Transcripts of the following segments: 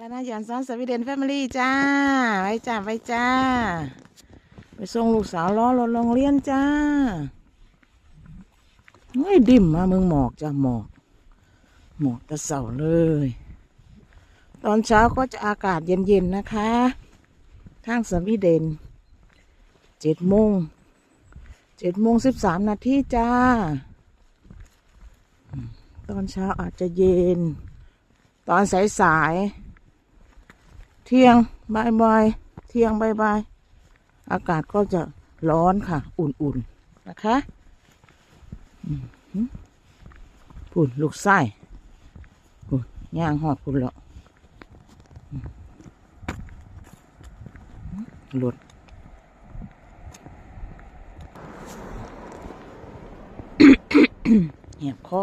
แล้วนะหยอนซ้อนสวีเดนแฟมิลี่จ้า ไว้จ้า ไว้จ้า ไปส่งลูกสาวล้อรถโรงเรียนจ้าเฮ้ยดิ่มมามึงหมอกจ้าหมอก หมอกตะเสาเลย ตอนเช้าก็จะอากาศเย็นๆนะคะทางสวีเดนเจ็ดโมงเจ็ดโมงสิบสามนาทีจ้า ตอนเช้าอาจจะเย็น ตอนสายสาย เที่ยงบ่ายบายๆเที่ยงบ่ายบายๆอากาศก็จะร้อนค่ะ อุ่นๆนะคะอืมหืมปุ่นลูกไส้ปุ่นย่างหอดปุ่นแล้วหลุดเหียบคอ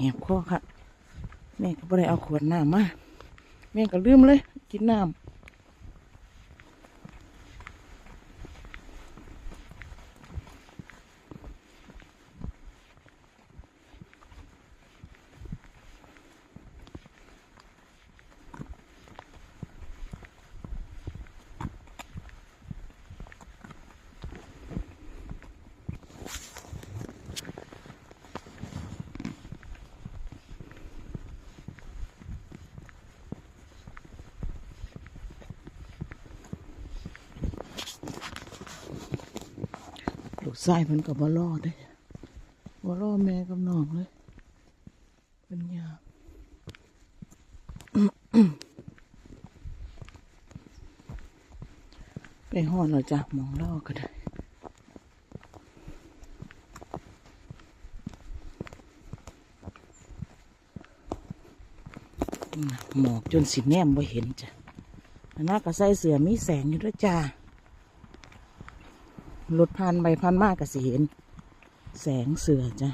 แหบคอค่ะแม่ก็บ่ได้เอาขวดน้ำมาแม่ก็ลืมเลย กินน้ำ ไส้มันก็บ่รอดเลยบ่รอแม่กับน้องเลยเป็นยากไปห้อนเราจะมองล่อก็ได้หมอกจนสิแนมบ่เห็นจ้ะนน่าก็ใส่เสือมีแสงอยู่ด้วยจ้า รถพันไปพันมากก็สิเห็น แสงเสือจ้ะ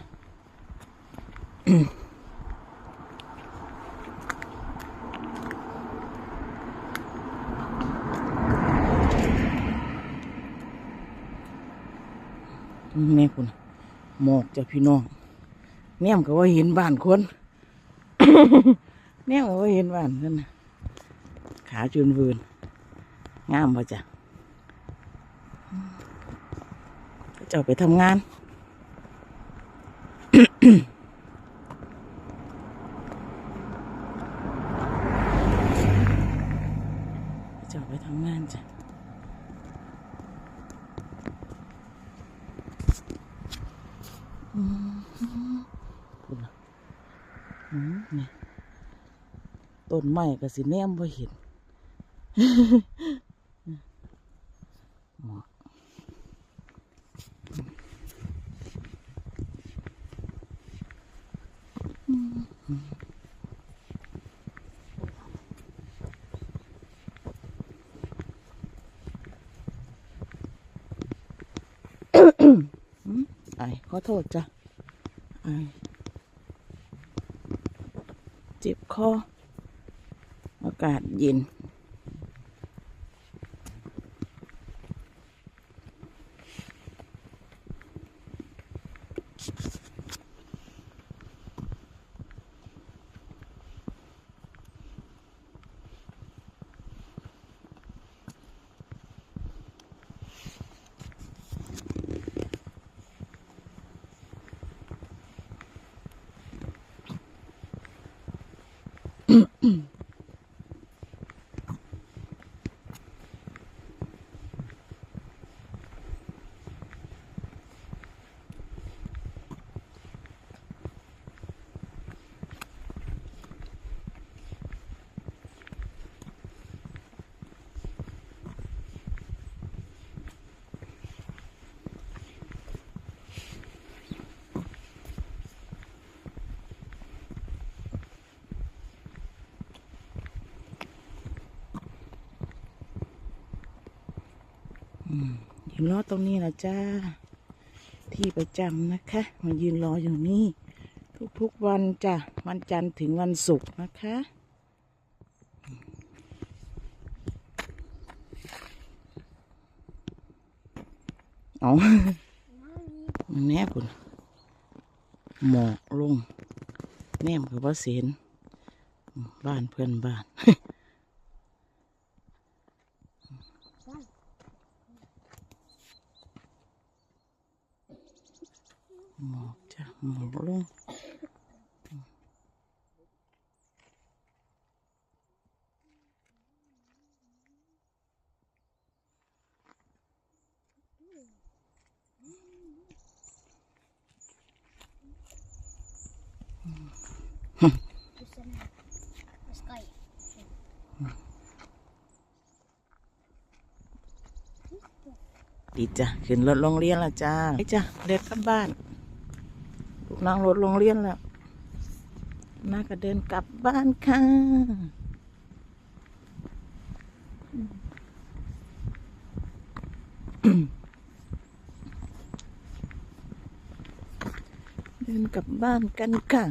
แม่คุณหมอกจ้ะพี่น้องแนมก็ว่าเห็นบ้านคนแนมก็ว่าเห็นบ้านคนน่ะขาจุนวืนงามป่ะจ้ะ เจ้าไปทำงาน เจ้าไปทำงานจ้ะคุณน่ะอืมนี่ต้นไม้ก็สิแนมบ่เห็นหมอกไอ้ขอโทษจ้ะเจ็บคออากาศเย็น mm ยืนรอตรงนี้นะจ้า ที่ประจำนะคะ มายืนรออยู่นี่ ทุกๆวันจ้ะวันจันทร์ถึงวันศุกร์นะคะเอาแนบคุณหมอกลงแนมกับว่าเสียนบ้านเพื่อนบ้าน หมอกจ้ะหมอกลง Sky. ดีจ้ะขึ้นรถโรงเรียนแล้วจ้าไปจ้ะเด็กกลับบ้านลูกนั่งรถโรงเรียนแล้วน่าก็เดินกลับบ้านค่ะเดิน กลับบ้านกันค่ะ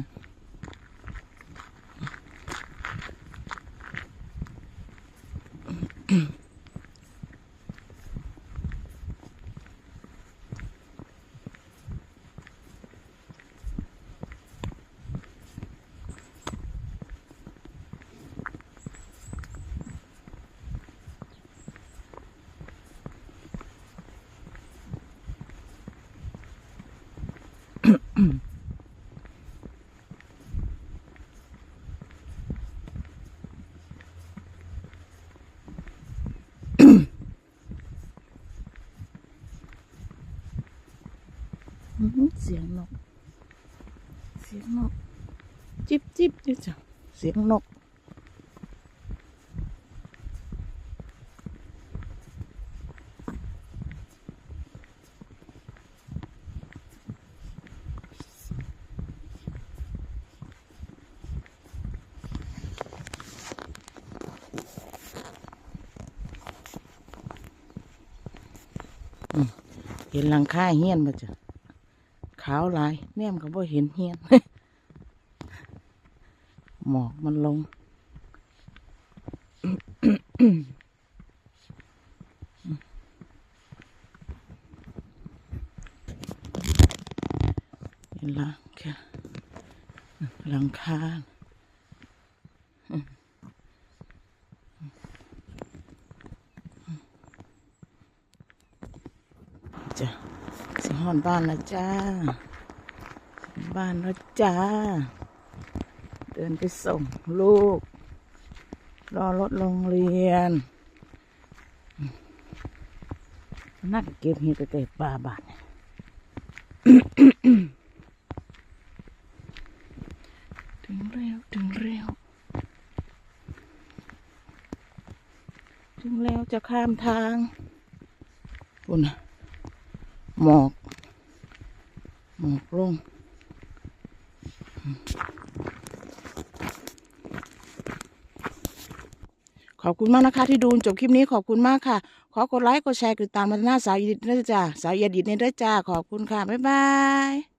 อื้อหือ เสียงนก เสียงนก จิบจิบอยู่จ้ะเสียงนก เห็นหลังคาเฮียนมาจ้ะ ขาวหลายแนมก็บ่เห็นเฮียน หมอกมันลง เห็นหลังค่ะหลังคาจ้ะ สิหอนบ้านแล้วจ้า บ้านแล้วจ้า เดินไปส่งลูก รอรถโรงเรียนน่าเก็บเห็ดไปเก็บปลาบานถึงเร็ว ถึงเร็ว ถึงแล้วจะข้ามทางปุ่นหมอก หมอกลงขอบคุณมากนะคะ ที่ดูจบคลิปนี้ขอบคุณมากค่ะ ขอกดไลค์กดแชร์กดติดตามมาหน้าสาวอีดิทด้จ้าสาวอีดิทเนี่ยด้วยจ้าขอบคุณค่ะ บ๊ายบาย